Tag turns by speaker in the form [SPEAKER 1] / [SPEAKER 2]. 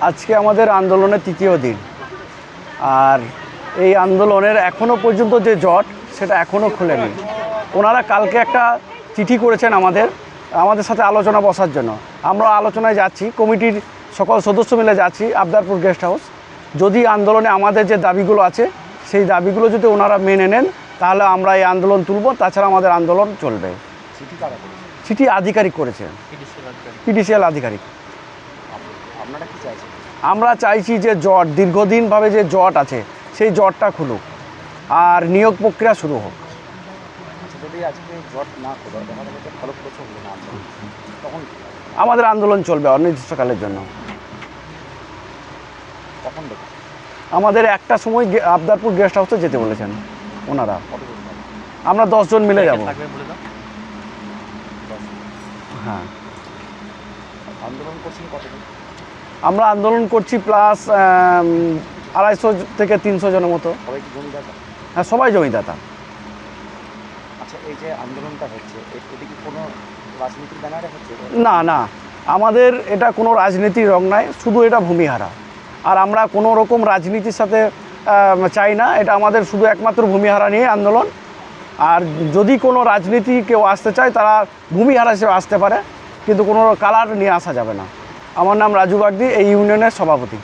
[SPEAKER 1] আজকে আমাদের আন্দোলনের তৃতীয় দিন। আর এই আন্দোলনের এখনও পর্যন্ত যে জট সেটা এখনও খোলেনি। ওনারা কালকে একটা চিঠি করেছেন আমাদের আমাদের সাথে আলোচনা বসার জন্য। আমরা আলোচনায় যাচ্ছি কমিটির সকল সদস্য মিলে যাচ্ছি আবদারপুর গেস্ট হাউস। যদি আন্দোলনে আমাদের যে দাবিগুলো আছে সেই দাবিগুলো যদি ওনারা মেনে নেন তাহলে আমরা এই আন্দোলন তুলব। তাছাড়া আমাদের আন্দোলন চলবে।
[SPEAKER 2] চিঠি
[SPEAKER 1] চিঠি আধিকারিক করেছেন। পিডিসিএল আধিকারিক।
[SPEAKER 2] আপনারা কি চাইছেন?
[SPEAKER 1] আমরা চাইছি যে জট দীর্ঘদিনভাবে যে জট আছে সেই জটটা খুলুক। আর নিয়োগ প্রক্রিয়া শুরু হোক।
[SPEAKER 2] আচ্ছা যদি আজকে জট না করে দেখা যাবে ফলপ্রসূ হলো না তখন
[SPEAKER 1] আমাদের আন্দোলন চলবে অনির্দিষ্টকালের জন্য।
[SPEAKER 2] কখন
[SPEAKER 1] আমাদের একটা সময় আবদারপুর গেস্ট হাউসে যেতে বলেছেন ওনারা। আমরা দশজন মিলে যাব। হ্যাঁ।
[SPEAKER 2] আন্দোলন করছেন কতদিন
[SPEAKER 1] আমরা আন্দোলন করছি প্লাস আড়াইশো থেকে তিনশো জনের মতো। হ্যাঁ সবাই জমিদাতা।
[SPEAKER 2] আচ্ছা এই যে আন্দোলনটা হচ্ছে এ- এটি কি কোনো রাজনীতির ব্যানারে হচ্ছে?
[SPEAKER 1] না না। আমাদের এটা কোনো রাজনীতির রং নাই শুধু এটা ভূমিহারা। আর আমরা কোনো রকম রাজনীতির সাথে চাই না এটা আমাদের শুধু একমাত্র ভূমিহারা নিয়ে আন্দোলন। আর যদি কোনো রাজনীতি কেউ আসতে চায় তারা ভূমিহারা হিসেবে আসতে পারে কিন্তু কোনো কালার নিয়ে আসা যাবে না। আমার নাম রাজু বাগদি এই ইউনিয়নের সভাপতি।